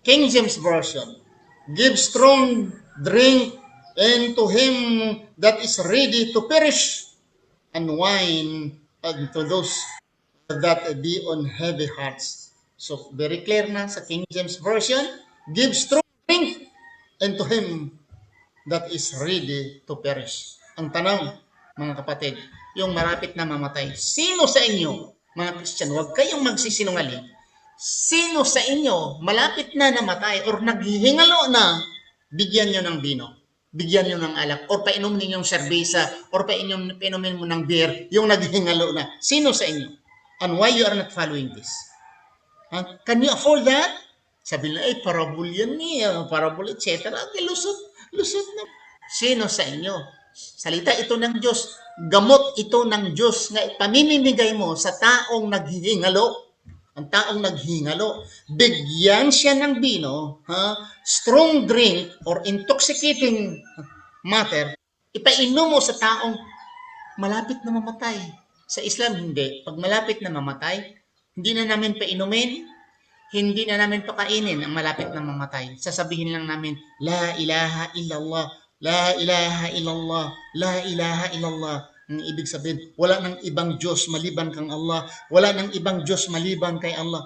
King James Version. Give strong drink unto him that is ready to perish, and wine unto those that be on heavy hearts. So, very clear na sa King James Version, give strong drink unto him that is ready to perish. Ang tanong, mga kapatid, yung marapit na mamatay, sino sa inyo, mga Christian, huwag kayong magsisinungaling, sino sa inyo malapit na namatay or naghihingalo na, bigyan nyo ng bino, bigyan nyo ng alak, or painom ninyong serbesa, or painom, painumin mo ng beer, yung naghihingalo na. Sino sa inyo? And why you are not following this? Ha? Can you afford that? Sabi nila, ay, parabol yan niya, parabol, etc. Okay, lusot, lusot na. Sino sa inyo? Salita ito ng Diyos. Gamot ito ng Diyos nga pamimimigay mo sa taong naghihingalo. Ang taong naghingalo, bigyan siya ng bino, ha? strong drink or intoxicating matter, ipainom mo sa taong malapit na mamatay. Sa Islam, hindi. Pag malapit na mamatay, hindi na namin painumin, hindi na namin pakainin ang malapit na mamatay. Sasabihin lang namin, La ilaha illallah, La ilaha illallah, La ilaha illallah. Ibig sabihin, wala nang ibang Diyos maliban kang Allah, wala nang ibang Diyos maliban kay Allah.